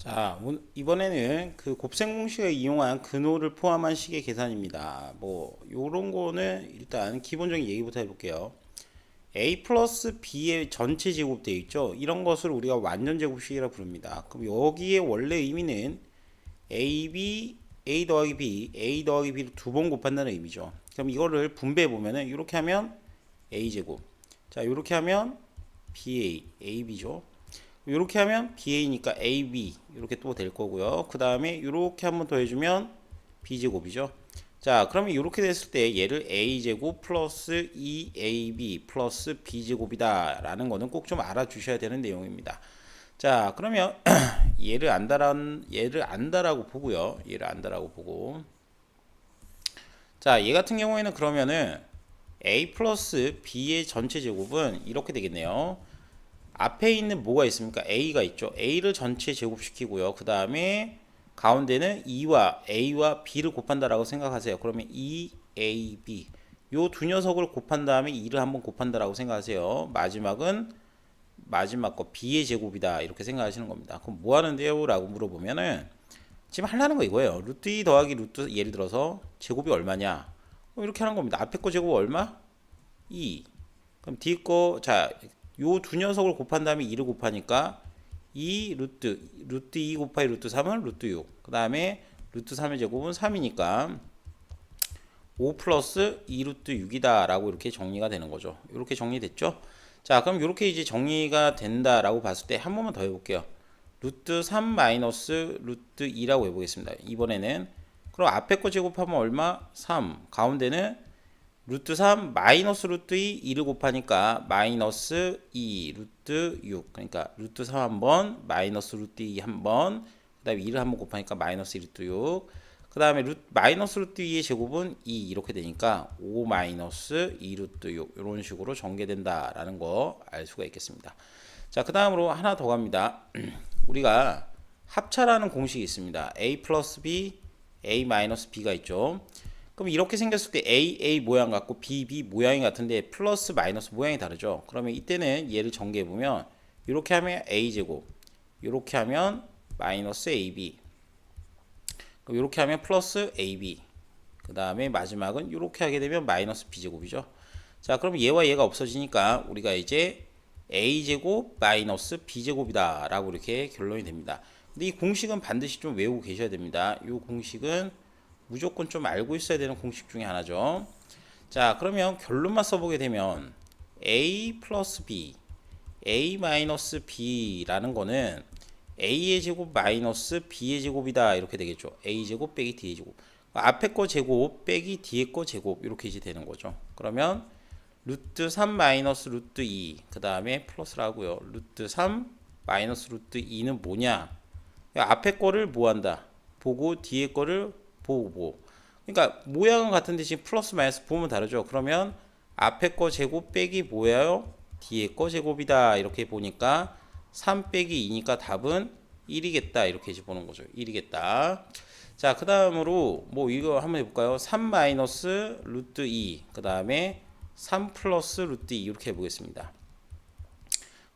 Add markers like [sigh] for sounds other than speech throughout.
자, 오- 이번에는 그 곱셈 공식을 이용한 근호를 포함한 식의 계산입니다. 뭐 요런 거는 일단 기본적인 얘기부터 해볼게요. a 플러스 b의 전체 제곱 되어 있죠. 이런 것을 우리가 완전 제곱식이라 부릅니다. 그럼 여기에 원래 의미는 ab a 더하기 b, a 더하기 b를 두 번 곱한다는 의미죠. 그럼 이거를 분배해 보면은 이렇게 하면 a 제곱. 자, 이렇게 하면 ba, ab죠. 이렇게 하면 BA니까 AB 이렇게 또 될 거고요. 그 다음에 이렇게 한번 더 해주면 B제곱이죠. 자, 그러면 이렇게 됐을 때 얘를 A제곱 플러스 2AB 플러스 B제곱이다 라는 거는 꼭 좀 알아주셔야 되는 내용입니다. 자, 그러면 [clears throat] 얘를 안다란, 얘를 안다라고 보고요. 얘를 안다라고 보고. 자, 얘 같은 경우에는 그러면은 A 플러스 B의 전체 제곱은 이렇게 되겠네요. 앞에 있는 뭐가 있습니까? A가 있죠. A를 전체 제곱시키고요. 그 다음에 가운데는 2와 A와 B를 곱한다라고 생각하세요. 그러면 2AB 요 두 녀석을 곱한 다음에 2를 한번 곱한다라고 생각하세요. 마지막은 마지막 거 B의 제곱이다 이렇게 생각하시는 겁니다. 그럼 뭐 하는데요? 라고 물어보면은 지금 하려는 거 이거예요. 루트 2 더하기 루트 예를 들어서 제곱이 얼마냐? 어, 이렇게 하는 겁니다. 앞에 거 제곱 얼마? 2. 그럼 뒤에 거, 자, 요 두 녀석을 곱한 다음에 2를 곱하니까 2 루트, 루트 2 곱하기 루트 3은 루트 6. 그 다음에 루트 3의 제곱은 3이니까 5 플러스 2 루트 6이다 라고 이렇게 정리가 되는 거죠. 이렇게 정리됐죠? 자, 그럼 이렇게 이제 정리가 된다 라고 봤을 때 한 번만 더 해볼게요. 루트 3 마이너스 루트 2라고 해보겠습니다. 이번에는 그럼 앞에 거 제곱하면 얼마? 3. 가운데는 루트 3 마이너스 루트 2 2를 곱하니까 마이너스 2 루트 6 그러니까 루트 3 한번 마이너스 루트 2 한번 그 다음에 2를 한번 곱하니까 마이너스 2 루트 6 그 다음에 루트 마이너스 루트 2의 제곱은 2 이렇게 되니까 5 마이너스 2 루트 6 이런 식으로 전개된다라는 거 알 수가 있겠습니다. 자 그 다음으로 하나 더 갑니다. [clears throat] 우리가 합차라는 공식이 있습니다. A 플러스 b a 마이너스 b가 있죠 그럼 이렇게 생겼을 때 A, A 모양 같고 B, B 모양이 같은데 플러스 마이너스 모양이 다르죠. 그러면 이때는 얘를 전개해 보면 이렇게 하면 A 제곱, 이렇게 하면 마이너스 AB, 그럼 이렇게 하면 플러스 AB, 그 다음에 마지막은 이렇게 하게 되면 마이너스 B 제곱이죠. 자, 그럼 얘와 얘가 없어지니까 우리가 이제 A 제곱 마이너스 B 제곱이다라고 이렇게 결론이 됩니다. 근데 이 공식은 반드시 좀 외우고 계셔야 됩니다. 이 공식은 무조건 좀 알고 있어야 되는 공식 중에 하나죠. 자, 그러면 결론만 써보게 되면 a 플러스 b, a 마이너스 b라는 거는 a의 제곱 마이너스 b의 제곱이다 이렇게 되겠죠. a 제곱 빼기 d의 제곱. 앞에 거 제곱 빼기 뒤에 거 제곱 이렇게 이제 되는 거죠. 그러면 루트 3 마이너스 루트 2, 그 다음에 플러스를 하고요. 루트 3 마이너스 루트 2는 뭐냐? 앞에 거를 뭐 한다? 보고 뒤에 거를 보고. 그러니까 모양은 같은데 지금 플러스 마이너스 보면 다르죠. 그러면 앞에 거 제곱 빼기 뭐예요? 뒤에 거 제곱이다. 이렇게 보니까 3 빼기 2니까 답은 1이겠다. 이렇게 이제 보는 거죠. 1이겠다. 자 그 다음으로 뭐 이거 한번 해볼까요? 3 마이너스 루트 2 그 다음에 3 플러스 루트 2 이렇게 해보겠습니다.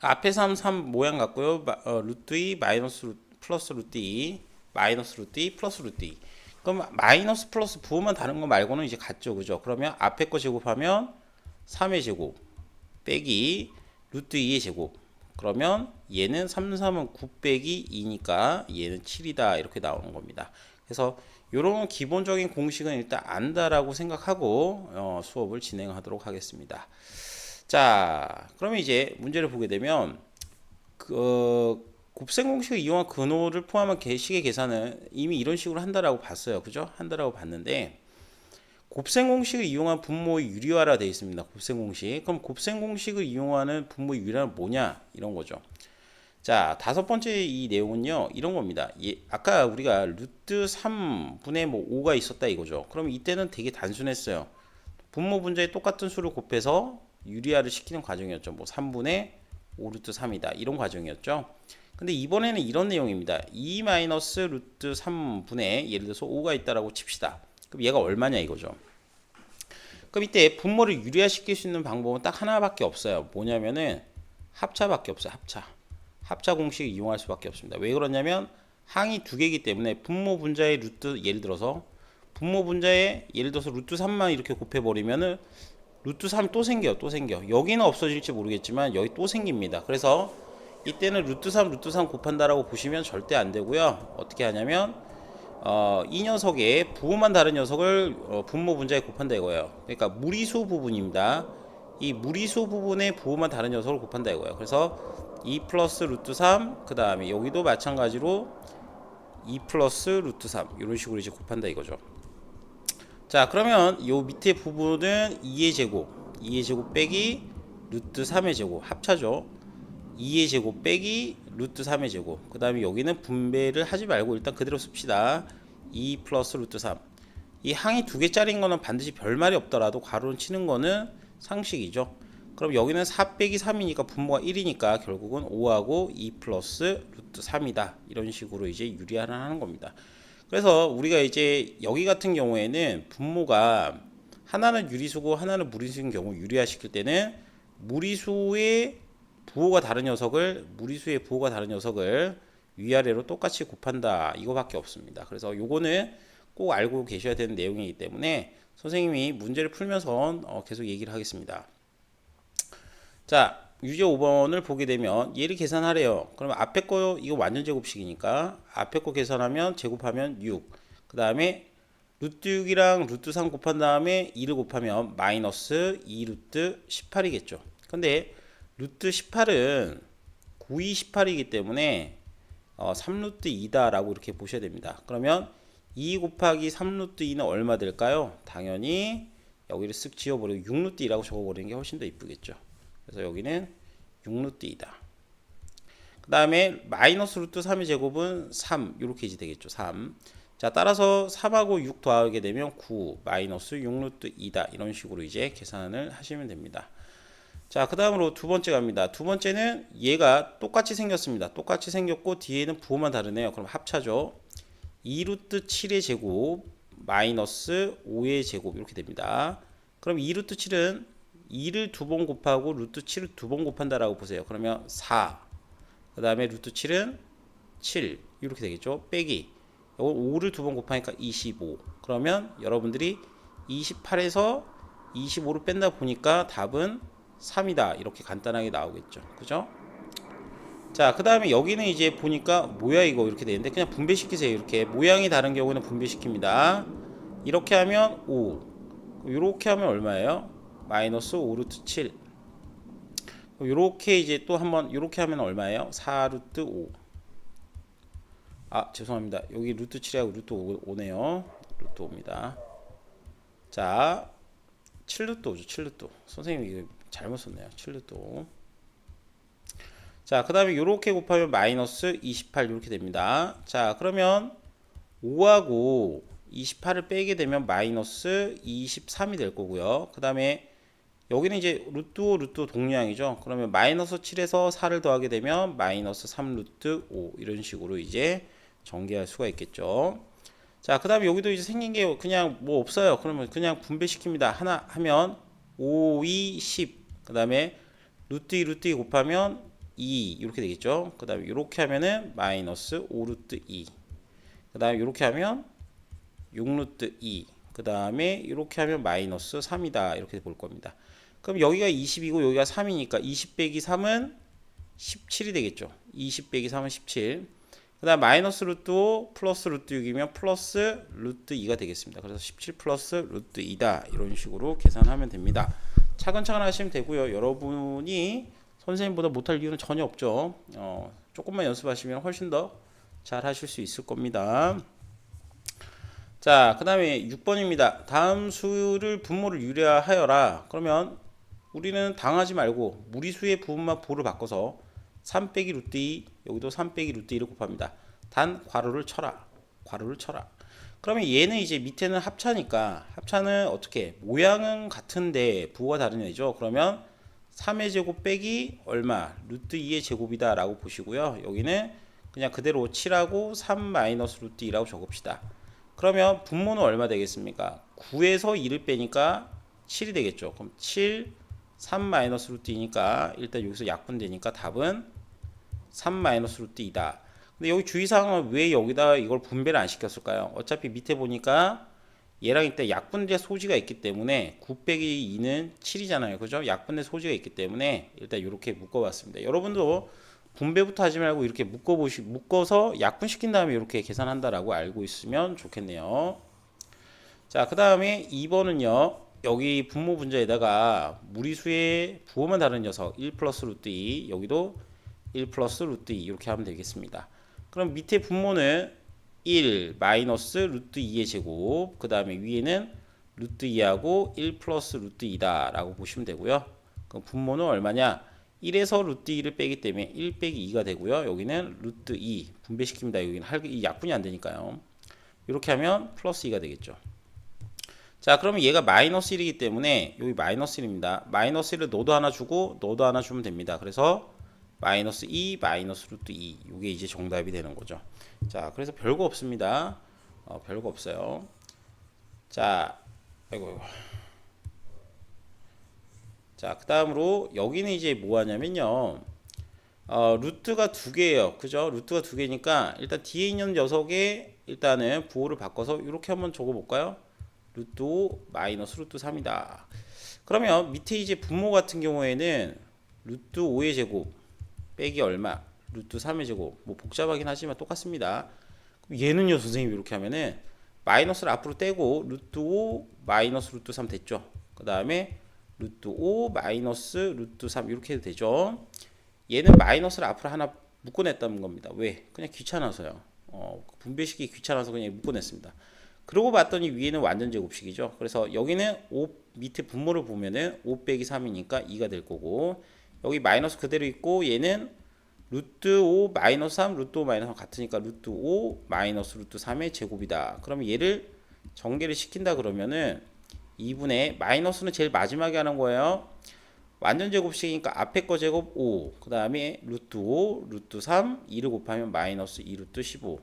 앞에 3, 3 모양 같고요. 어, 루트 2 마이너스 루트, 플러스 루트 2 마이너스 루트 2 플러스 루트 2 그럼 마이너스 플러스 부호만 다른 거 말고는 이제 같죠. 그죠? 그러면 앞에 거 제곱하면 3의 제곱 빼기 루트 2의 제곱. 그러면 얘는 3, 3은 9 빼기 2니까 얘는 7이다. 이렇게 나오는 겁니다. 그래서 이런 기본적인 공식은 일단 안다라고 생각하고 어, 수업을 진행하도록 하겠습니다. 자, 그러면 이제 문제를 보게 되면 그, 어, 곱셈 공식을 이용한 근호를 포함한 개식의 계산은 이미 이런 식으로 한다라고 봤어요. 그죠? 한다라고 봤는데 곱셈 공식을 이용한 분모의 유리화라 되어 있습니다. 곱셈 공식. 그럼 곱셈 공식을 이용하는 분모의 유리화는 뭐냐? 이런 거죠. 자, 다섯 번째 이 내용은요. 이런 겁니다. 예, 아까 우리가 루트 3분의 뭐 5가 있었다 이거죠. 그럼 이때는 되게 단순했어요. 분모 분자에 똑같은 수를 곱해서 유리화를 시키는 과정이었죠. 뭐 3분의 5 루트 3이다. 이런 과정이었죠. 근데 이번에는 이런 내용입니다. 2 마이너스 루트 3분의 예를 들어서 5가 있다라고 칩시다. 그럼 얘가 얼마냐 이거죠. 그럼 이때 분모를 유리화시킬 수 있는 방법은 딱 하나밖에 없어요. 뭐냐면은 합차밖에 없어요. 합차. 합차 공식을 이용할 수밖에 없습니다. 왜 그러냐면 항이 두 개이기 때문에 분모 분자의 루트 예를 들어서 분모 분자에 예를 들어서 루트 3만 이렇게 곱해 버리면은 루트 3이 또 생겨요. 또 생겨. 여기는 없어질지 모르겠지만 여기 또 생깁니다. 그래서 이때는 루트 3 루트 3 곱한다라고 보시면 절대 안 되고요. 어떻게 하냐면 어, 이 녀석의 부호만 다른 녀석을 어, 분모 분자에 곱한다 이거예요. 그러니까 무리수 부분입니다. 이 무리수 부분의 부호만 다른 녀석을 곱한다 이거예요. 그래서 2 플러스 루트 3, 그 다음에 여기도 마찬가지로 2 플러스 루트 3 이런 식으로 이제 곱한다 이거죠. 자 그러면 요 밑에 부분은 2의 제곱 2의 제곱 빼기 루트 3의 제곱 합차죠 2의 제곱 빼기 루트 3의 제곱. 그 다음에 여기는 분배를 하지 말고 일단 그대로 씁시다. 2 플러스 루트 3 이 항이 두 개짜리인 거는 반드시 별말이 없더라도 가로는 치는 거는 상식이죠. 그럼 여기는 4 빼기 3이니까 분모가 1이니까 결국은 5하고 2 플러스 루트 3이다. 이런 식으로 이제 유리하는 겁니다. 그래서 우리가 이제 여기 같은 경우에는 분모가 하나는 유리수고 하나는 무리수인 경우 유리화 시킬 때는 무리수의 부호가 다른 녀석을 무리수의 부호가 다른 녀석을 위아래로 똑같이 곱한다 이거밖에 없습니다. 그래서 요거는 꼭 알고 계셔야 되는 내용이기 때문에 선생님이 문제를 풀면서 어, 계속 얘기를 하겠습니다. 자, 유제 5번을 보게 되면 얘를 계산하래요. 그러면 앞에 거 이거 완전 제곱식이니까 앞에 거 계산하면 제곱하면 6. 그 다음에 루트 6이랑 루트 3 곱한 다음에 2를 곱하면 마이너스 2 루트 18이겠죠. 근데 루트 18은 9이 18이기 때문에 어, 3루트 2다라고 이렇게 보셔야 됩니다. 그러면 2 곱하기 3루트 2는 얼마 될까요? 당연히 여기를 쓱 지워버리고 6루트 2라고 적어버리는 게 훨씬 더 이쁘겠죠. 그래서 여기는 6루트 2다. 그 다음에 마이너스 루트 3의 제곱은 3 이렇게 이제 되겠죠. 3. 자 따라서 3하고 6 더하게 되면 9 마이너스 6루트 2다 이런 식으로 이제 계산을 하시면 됩니다. 자, 그 다음으로 두 번째 갑니다. 두 번째는 얘가 똑같이 생겼습니다. 똑같이 생겼고 뒤에는 부호만 다르네요. 그럼 합차죠. 2루트 7의 제곱 마이너스 5의 제곱 이렇게 됩니다. 그럼 2루트 7은 2를 두 번 곱하고 루트 7을 두 번 곱한다라고 보세요. 그러면 4. 그 다음에 루트 7은 7 이렇게 되겠죠. 빼기. 이거 5를 두 번 곱하니까 25. 그러면 여러분들이 28에서 25를 뺀다 보니까 답은 3이다. 이렇게 간단하게 나오겠죠. 그죠? 자, 그 다음에 여기는 이제 보니까 뭐야 이거 이렇게 되는데 그냥 분배시키세요. 이렇게 모양이 다른 경우는 분배시킵니다. 이렇게 하면 5. 이렇게 하면 얼마예요? 마이너스 5루트 7. 이렇게 이제 또 한번 이렇게 하면 얼마예요? 4루트 5. 아 죄송합니다. 여기 루트 7하고 루트 5, 네요 루트 5입니다. 자 7루트 5죠. 7루트 5. 선생님 이거 잘못 썼네요. 7루트 5. 자, 그 다음에 이렇게 곱하면 마이너스 28 이렇게 됩니다. 자, 그러면 5하고 28을 빼게 되면 마이너스 23이 될 거고요. 그 다음에 여기는 이제 루트 5, 루트 5 동량이죠. 그러면 마이너스 7에서 4를 더하게 되면 마이너스 3 루트 5 이런 식으로 이제 전개할 수가 있겠죠. 자, 그 다음에 여기도 이제 생긴 게 그냥 뭐 없어요. 그러면 그냥 분배시킵니다. 하나 하면 5, 2, 10. 그 다음에 루트 2, 루트 2 곱하면 2 이렇게 되겠죠. 그 다음에 이렇게 하면은 마이너스 5 루트 2. 그 다음에 이렇게 하면 6 루트 2. 그 다음에 이렇게 하면 마이너스 3이다. 이렇게 볼 겁니다. 그럼 여기가 20이고 여기가 3이니까 20 빼기 3은 17이 되겠죠. 20 빼기 3은 17. 그 다음 마이너스 루트 5 플러스 루트 6이면 플러스 루트 2가 되겠습니다. 그래서 17 플러스 루트 2다. 이런 식으로 계산하면 됩니다. 차근차근 하시면 되고요. 여러분이 선생님보다 못할 이유는 전혀 없죠. 어, 조금만 연습하시면 훨씬 더 잘 하실 수 있을 겁니다. 자, 그 다음에 6번입니다. 다음 수를 분모를 유리화하여라. 그러면 우리는 당하지 말고 무리수의 부분만 보를 바꿔서 3 빼기 루트 2 여기도 3 빼기 루트 2를 곱합니다. 단 괄호를 쳐라. 괄호를 쳐라. 그러면 얘는 이제 밑에는 합차니까 합차는 어떻게 모양은 같은데 부호가 다른 애죠. 그러면 3의 제곱 빼기 얼마 루트 2의 제곱이다 라고 보시고요. 여기는 그냥 그대로 7하고 3 마이너스 루트 2라고 적읍시다. 그러면 분모는 얼마 되겠습니까? 9에서 2를 빼니까 7이 되겠죠. 그럼 7, 3 마이너스 루트 2니까 일단 여기서 약분되니까 답은 3 마이너스 루트 2다. 근데 여기 주의사항은 왜 여기다 이걸 분배를 안 시켰을까요? 어차피 밑에 보니까 얘랑 이때 약분될 소지가 있기 때문에 9 빼기 2는 7이잖아요. 그죠? 약분될 소지가 있기 때문에 일단 이렇게 묶어봤습니다. 여러분도 분배부터 하지 말고 이렇게 묶어보시, 묶어서 약분시킨 다음에 이렇게 계산한다라고 알고 있으면 좋겠네요. 자, 그 다음에 2번은요. 여기 분모 분자에다가 무리수의 부호만 다른 녀석 1 플러스 루트 2 여기도 1 플러스 루트 2 이렇게 하면 되겠습니다. 그럼 밑에 분모는 1 마이너스 루트 2의 제곱 그 다음에 위에는 루트 2하고 1 플러스 루트 2다 라고 보시면 되고요. 그럼 분모는 얼마냐 1에서 루트 2를 빼기 때문에 1 빼기 2가 되고요. 여기는 루트 2 분배시킵니다. 여기는 할, 이 약분이 안 되니까요. 이렇게 하면 플러스 2가 되겠죠. 자, 그러면 얘가 마이너스 1이기 때문에 여기 마이너스 1입니다. 마이너스 1을 너도 하나 주고 너도 하나 주면 됩니다. 그래서 마이너스 2 마이너스 루트 2 이게 이제 정답이 되는 거죠. 자, 그래서 별거 없습니다. 어, 별거 없어요. 자, 아이고, 아이고. 자, 그 다음으로 여기는 이제 뭐 하냐면요. 어, 루트가 두 개예요. 그죠? 루트가 두 개니까 일단 뒤에 있는 녀석의 일단은 부호를 바꿔서 이렇게 한번 적어 볼까요? 루트 5 마이너스 루트 3이다. 그러면 밑에 이제 분모 같은 경우에는 루트 5의 제곱 빼기 얼마? 루트 3의 제곱. 뭐 복잡하긴 하지만 똑같습니다. 얘는요, 선생님 이렇게 하면은 마이너스를 앞으로 떼고 루트 5 마이너스 루트 3 됐죠. 그 다음에 루트 5 마이너스 루트 3 이렇게 해도 되죠. 얘는 마이너스를 앞으로 하나 묶어냈다는 겁니다. 왜? 그냥 귀찮아서요. 어, 분배식이 귀찮아서 그냥 묶어냈습니다. 그러고 봤더니 위에는 완전 제곱식이죠. 그래서 여기는 5 밑에 분모를 보면은 5 빼기 3이니까 2가 될 거고 여기 마이너스 그대로 있고 얘는 루트 5 마이너스 3 루트 5 마이너스 3 같으니까 루트 5 마이너스 루트 3의 제곱이다. 그러면 얘를 전개를 시킨다 그러면은 2분의 마이너스는 제일 마지막에 하는 거예요. 완전 제곱식이니까 앞에 거 제곱 5, 그 다음에 루트 5, 루트 3, 2를 곱하면 마이너스 2 루트 15.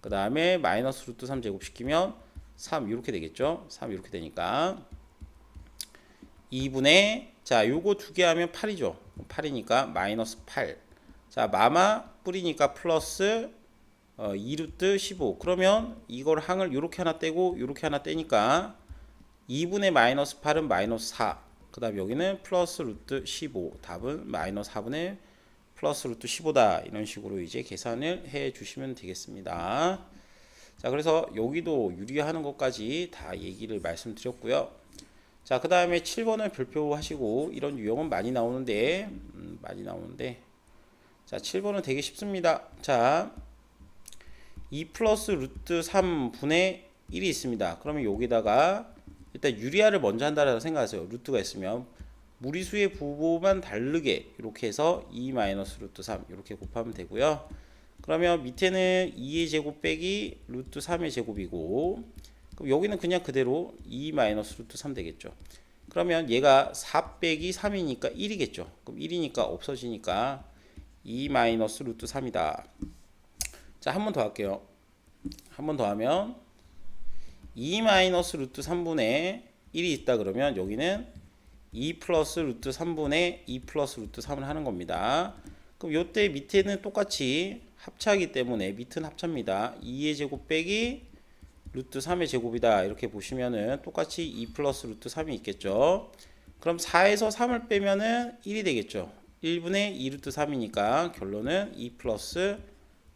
그 다음에 마이너스 루트 3 제곱시키면 3 이렇게 되겠죠. 3 이렇게 되니까 2분의 자 요거 두 개 하면 8이죠. 8이니까 마이너스 8. 자 마마 뿌리니까 플러스 어, 2루트 15. 그러면 이걸 항을 이렇게 하나 떼고 이렇게 하나 떼니까 2분의 마이너스 8은 마이너스 4. 그 다음 여기는 플러스 루트 15. 답은 마이너스 4분의 플러스 루트 15다. 이런 식으로 이제 계산을 해 주시면 되겠습니다. 자, 그래서 여기도 유리하는 것까지 다 얘기를 말씀드렸고요. 자, 그 다음에 7번을 별표하시고 이런 유형은 많이 나오는데, 음, 많이 나오는데, 자, 7번은 되게 쉽습니다. 자, 2 플러스 루트 3분의 1이 있습니다. 그러면 여기다가 일단 유리화를 먼저 한다라고 생각하세요. 루트가 있으면 무리수의 부호만 다르게 이렇게 해서 2 마이너스 루트 3 이렇게 곱하면 되고요. 그러면 밑에는 2의 제곱 빼기 루트 3의 제곱이고 그럼 여기는 그냥 그대로 2 마이너스 루트 3 되겠죠. 그러면 얘가 4 빼기 3이니까 1이겠죠. 그럼 1이니까 없어지니까 2 마이너스 루트 3이다. 자, 한 번 더 할게요. 한 번 더 하면 2 마이너스 루트 3분의 1이 있다 그러면 여기는 2 플러스 루트 3분의 2 플러스 루트 3을 하는 겁니다. 그럼 요때 밑에는 똑같이 합차하기 때문에 밑은 합차입니다. 2의 제곱 빼기 루트 3의 제곱이다. 이렇게 보시면은 똑같이 2 플러스 루트 3이 있겠죠. 그럼 4에서 3을 빼면은 1이 되겠죠. 1분의 2 루트 3이니까 결론은 2 플러스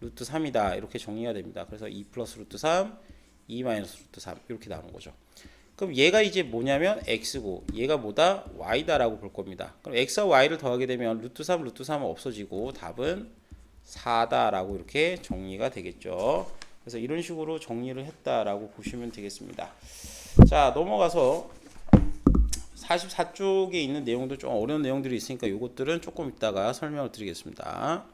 루트 3이다. 이렇게 정리가 됩니다. 그래서 2 플러스 루트 3, 2 마이너스 루트 3 이렇게 나오는 거죠. 그럼 얘가 이제 뭐냐면 x고 얘가 뭐다 y다 라고 볼 겁니다. 그럼 x와 y를 더하게 되면 루트 3 루트 3은 없어지고 답은 4다 라고 이렇게 정리가 되겠죠. 그래서 이런 식으로 정리를 했다라고 보시면 되겠습니다. 자 넘어가서 44쪽에 있는 내용도 좀 어려운 내용들이 있으니까 이것들은 조금 이따가 설명을 드리겠습니다.